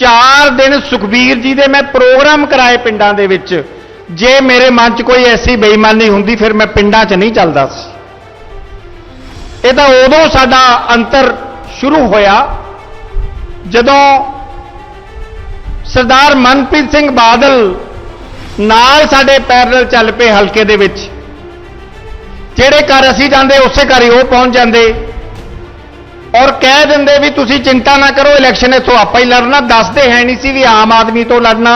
ਚਾਰ ਦਿਨ ਸੁਖਬੀਰ ਜੀ ਦੇ ਮੈਂ ਪ੍ਰੋਗਰਾਮ ਕਰਾਏ ਪਿੰਡਾਂ ਦੇ ਵਿੱਚ। ਜੇ ਮੇਰੇ ਮਨ 'ਚ ਕੋਈ ਐਸੀ ਬੇਈਮਾਨੀ ਹੁੰਦੀ, ਫਿਰ ਮੈਂ ਪਿੰਡਾਂ 'ਚ ਨਹੀਂ ਚੱਲਦਾ ਸੀ। ਇਹ ਤਾਂ ਉਦੋਂ ਸਾਡਾ ਅੰਤਰ ਸ਼ੁਰੂ ਹੋਇਆ, ਜਦੋਂ ਸਰਦਾਰ ਮਨਪ੍ਰੀਤ ਸਿੰਘ ਬਾਦਲ ਨਾਲ ਸਾਡੇ ਪੈਰਲਲ ਚੱਲ ਪਏ ਹਲਕੇ ਦੇ ਵਿੱਚ। ਜਿਹੜੇ ਘਰ ਅਸੀਂ ਜਾਂਦੇ, ਉਸੇ ਘਰ ਹੀ ਉਹ ਪਹੁੰਚ ਜਾਂਦੇ। ਔਰ ਕਹਿ ਦਿੰਦੇ ਵੀ ਤੁਸੀਂ ਚਿੰਤਾ ਨਾ ਕਰੋ ਇਲੈਕਸ਼ਨ ਇੱਥੋਂ ਆਪਾਂ ਹੀ ਲੜਨਾ। ਦੱਸਦੇ ਹੈ ਨਹੀਂ ਸੀ ਵੀ ਆਮ ਆਦਮੀ ਤੋਂ ਲੜਨਾ,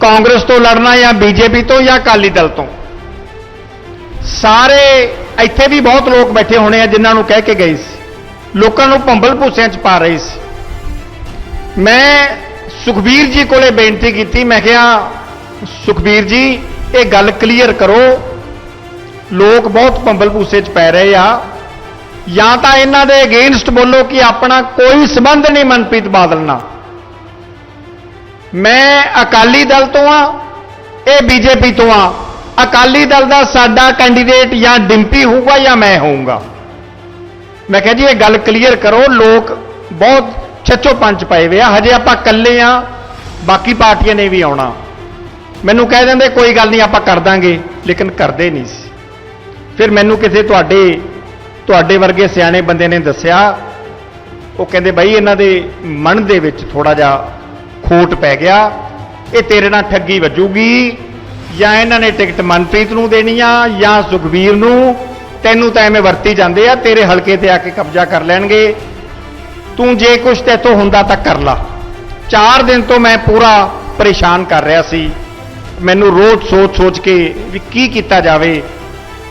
ਕਾਂਗਰਸ ਤੋਂ ਲੜਨਾ ਜਾਂ ਬੀਜੇਪੀ ਤੋਂ ਜਾਂ ਅਕਾਲੀ ਦਲ ਤੋਂ। ਸਾਰੇ ਇੱਥੇ ਵੀ ਬਹੁਤ ਲੋਕ ਬੈਠੇ ਹੋਣੇ ਆ ਜਿਨ੍ਹਾਂ ਨੂੰ ਕਹਿ ਕੇ ਗਏ ਸੀ। ਲੋਕਾਂ ਨੂੰ ਭੰਬਲ ਭੂਸਿਆਂ 'ਚ ਪਾ ਰਹੇ ਸੀ। ਮੈਂ ਸੁਖਬੀਰ ਜੀ ਕੋਲੇ ਬੇਨਤੀ ਕੀਤੀ, ਮੈਂ ਕਿਹਾ, ਸੁਖਬੀਰ ਜੀ, ਇਹ ਗੱਲ ਕਲੀਅਰ ਕਰੋ। ਲੋਕ ਬਹੁਤ ਭੰਬਲ ਭੂਸੇ 'ਚ ਪੈ ਰਹੇ ਆ। ਜਾਂ ਤਾਂ ਇਹਨਾਂ ਦੇ ਅਗੇਂਸਟ ਬੋਲੋ ਕਿ ਆਪਣਾ ਕੋਈ ਸਬੰਧ ਨਹੀਂ ਮਨਪ੍ਰੀਤ ਬਾਦਲ ਨਾਲ। ਮੈਂ ਅਕਾਲੀ ਦਲ ਤੋਂ ਆ ਇਹ ਬੀਜੇਪੀ ਤੋਂ ਆ ਅਕਾਲੀ ਦਲ ਦਾ ਸਾਡਾ ਕੈਂਡੀਡੇਟ ਜਾਂ ਡਿੰਪੀ ਹੋਊਗਾ ਜਾਂ ਮੈਂ ਹੋਊਂਗਾ। ਮੈਂ ਕਿਹਾ ਜੀ, ਇਹ ਗੱਲ ਕਲੀਅਰ ਕਰੋ, ਲੋਕ ਬਹੁਤ ਛੱਚੋ ਪੰਜ ਪਏ ਵੇ ਆ। ਹਜੇ ਆਪਾਂ ਇਕੱਲੇ ਆ ਬਾਕੀ ਪਾਰਟੀਆਂ ਨੇ ਵੀ ਆਉਣਾ। ਮੈਨੂੰ ਕਹਿ ਦਿੰਦੇ, ਕੋਈ ਗੱਲ ਨਹੀਂ, ਆਪਾਂ ਕਰ ਦਾਂਗੇ, ਲੇਕਿਨ ਕਰਦੇ ਨਹੀਂ ਸੀ। ਫਿਰ ਮੈਨੂੰ ਕਿਸੇ ਤੁਹਾਡੇ ਤੁਹਾਡੇ ਵਰਗੇ ਸਿਆਣੇ ਬੰਦੇ ਨੇ ਦੱਸਿਆ, ਉਹ ਕਹਿੰਦੇ ਬਾਈ ਇਹਨਾਂ ਦੇ ਮਨ ਦੇ ਵਿੱਚ ਥੋੜਾ ਜਿਹਾ ਖੋਟ ਪੈ ਗਿਆ, ਇਹ ਤੇਰੇ ਨਾਲ ਠੱਗੀ ਵੱਜੂਗੀ, ਜਾਂ ਇਹਨਾਂ ਨੇ ਟਿਕਟ ਮਨਪ੍ਰੀਤ ਨੂੰ ਦੇਣੀ ਆ, ਜਾਂ ਸੁਖਬੀਰ ਨੂੰ, ਤੈਨੂੰ ਤਾਂ ਐਵੇਂ ਵਰਤੀ ਜਾਂਦੇ ਆ, ਤੇਰੇ ਹਲਕੇ ਤੇ ਆ ਕੇ ਕਬਜ਼ਾ ਕਰ ਲੈਣਗੇ। ਤੂੰ ਜੇ ਕੁਛ ਤੇਤੋਂ ਹੁੰਦਾ ਤਾਂ ਕਰ ਲਾ। 4 ਦਿਨ ਤੋਂ ਮੈਂ ਪੂਰਾ ਪਰੇਸ਼ਾਨ ਕਰ ਰਿਹਾ ਸੀ। ਮੈਨੂੰ ਰੋਜ਼ ਸੋਚ-ਸੋਚ ਕੇ ਵੀ ਕੀ ਕੀਤਾ ਜਾਵੇ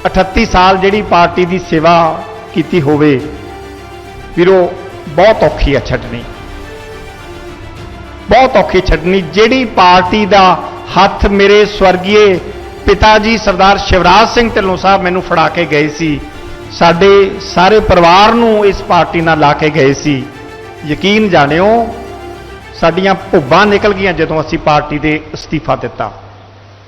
38 ਸਾਲ ਜਿਹੜੀ ਪਾਰਟੀ ਦੀ ਸੇਵਾ ਕੀਤੀ ਹੋਵੇ, ਵੀਰੋ, ਬਹੁਤ ਔਖੀ ਆ ਛੱਡਣੀ। ਬਹੁਤ ਔਖੀ ਛੱਡਣੀ। ਜਿਹੜੀ ਪਾਰਟੀ ਦਾ ਹੱਥ ਮੇਰੇ ਸਵਰਗੀਏ ਪਿਤਾ ਜੀ ਸਰਦਾਰ ਸ਼ਿਵਰਾਜ ਸਿੰਘ ਢਿੱਲੋਂ ਸਾਹਿਬ ਮੈਨੂੰ ਫੜਾ ਕੇ ਗਏ ਸੀ, ਸਾਡੇ ਸਾਰੇ ਪਰਿਵਾਰ ਨੂੰ ਇਸ ਪਾਰਟੀ ਨਾਲ ਲਾ ਕੇ ਗਏ ਸੀ। ਯਕੀਨ ਜਾਣਿਓ, ਸਾਡੀਆਂ ਭੁੱਬਾਂ ਨਿਕਲ ਗਈਆਂ ਜਦੋਂ ਅਸੀਂ ਪਾਰਟੀ ਦੇ ਅਸਤੀਫਾ ਦਿੱਤਾ।